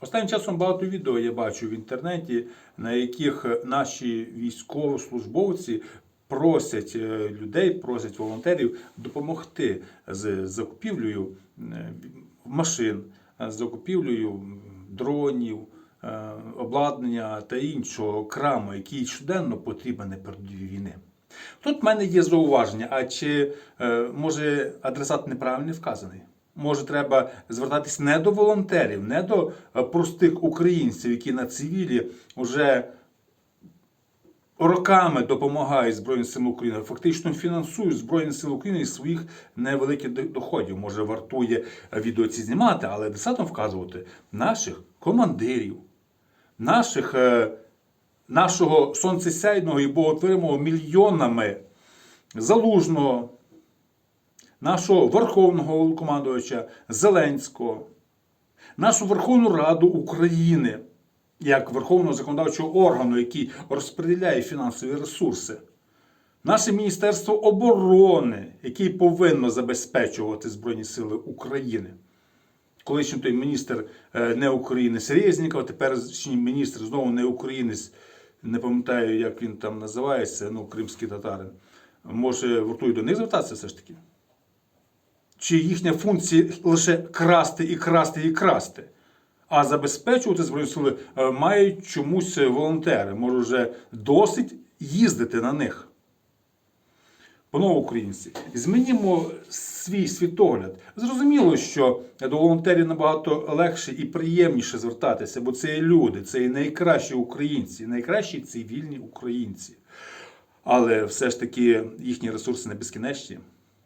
Останнім часом багато відео я бачу в інтернеті, на яких наші військовослужбовці просять е, людей, просять волонтерів допомогти з закупівлею е, машин, е, з закупівлею дронів, обладнання та іншого краму, який щоденно потрібен на передовій війни. Тут в мене є зауваження, а чи може адресат неправильно вказаний? Може, треба звертатись не до волонтерів, не до е, простих українців, які на цивілі вже роками допомагають Збройним силам України, фактично фінансують Збройні Сили України із своїх невеликих доходів. Може, вартує відео ці знімати, але адресатом вказувати наших командирів, наших. е, Нашого сонцесяйного і боготворимого мільйонами залужного, нашого Верховного Головнокомандувача Зеленського, нашу Верховну Раду України як Верховного законодавчого органу, який розподіляє фінансові ресурси, наше Міністерство оборони, яке повинно забезпечувати Збройні Сили України. Колишній той міністр е, не українець Резніков, теперішній міністр знову не українець, не пам'ятаю, як він там називається, ну, кримський татарин. Може, вартує до них звертатися все ж таки? Чи їхня функція лише красти і красти і красти? А забезпечувати Збройні сили е, мають чомусь волонтери. Може, вже досить їздити на них. Панове українці, змінімо свій світогляд. Зрозуміло, що до волонтерів набагато легше і приємніше звертатися, бо це є люди, це є найкращі українці, найкращі цивільні українці. Але все ж таки їхні ресурси не безкінечні.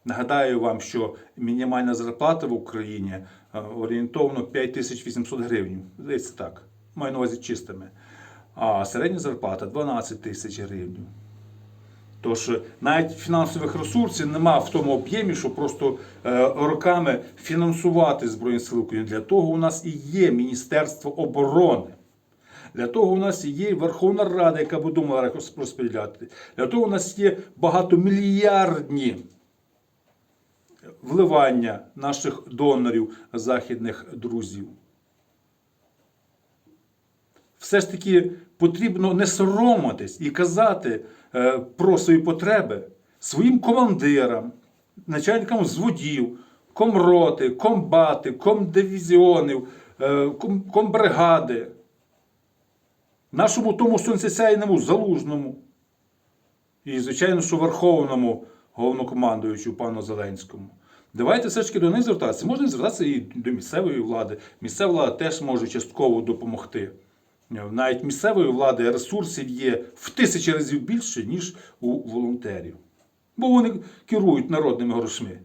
Нагадаю вам, що мінімальна зарплата в Україні е, орієнтовно 5800 гривень. Здається так, маю на увазі чистими. А середня зарплата 12 тисяч гривень. Тож е, навіть фінансових ресурсів нема в тому об'ємі, щоб просто е, роками фінансувати Збройні Сили України. Для того у нас і є Міністерство оборони. Для того у нас є Верховна Рада, яка би думала розподіляти. Для того у нас є багатомільярдні вливання наших донорів, західних друзів. Все ж таки потрібно не соромитись і казати е, про свої потреби своїм командирам, начальникам зводів, комроти, комбати, комдивізіонів, е, ком- комбригади, нашому тому сонцесяйному залужному і, звичайно, що верховному головнокомандуючу пану Зеленському. Давайте все ж таки до них звертатися. Можна звертатися і до місцевої влади. Місцева влада теж може частково допомогти. Навіть місцевої влади ресурсів є в тисячі разів більше, ніж у волонтерів. Бо вони керують народними грошми.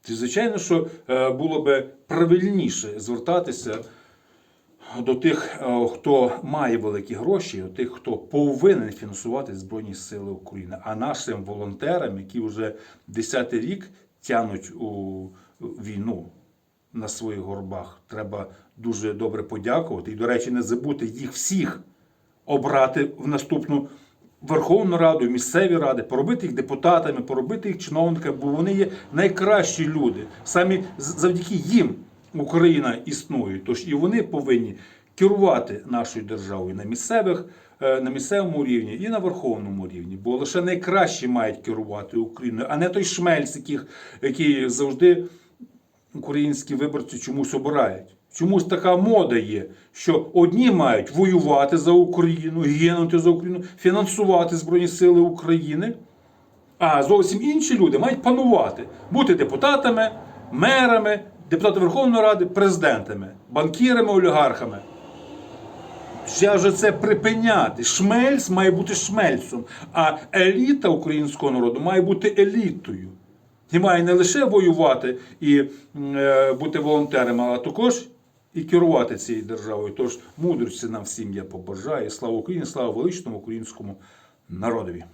Це, звичайно, що е, було би правильніше звертатися до тих, е, хто має великі гроші, до тих, хто повинен фінансувати Збройні Сили України. А нашим волонтерам, які вже 10 рік тянуть у війну на своїх горбах, треба дуже добре подякувати. І, до речі, не забути їх всіх обрати в наступну Верховну Раду, місцеві ради, поробити їх депутатами, поробити їх чиновниками, бо вони є найкращі люди. Саме з- завдяки їм Україна існує. Тож і вони повинні керувати нашою державою на місцевих, е, на місцевому рівні і на верховному рівні. Бо лише найкращі мають керувати Україною, а не той шмельц, яких, який завжди українські виборці чомусь обирають. Чомусь така мода є, що одні мають воювати за Україну, гинути за Україну, фінансувати Збройні Сили України, а зовсім інші люди мають панувати, бути депутатами, мерами, депутатами Верховної Ради, президентами, банкірами, олігархами. Ще вже це припиняти. Шмельц має бути шмельцем, а еліта українського народу має бути елітою. І має не лише воювати і е, бути волонтером, а також і керувати цією державою. Тож мудрості нам всім я побажаю. Слава Україні, слава величному українському народові.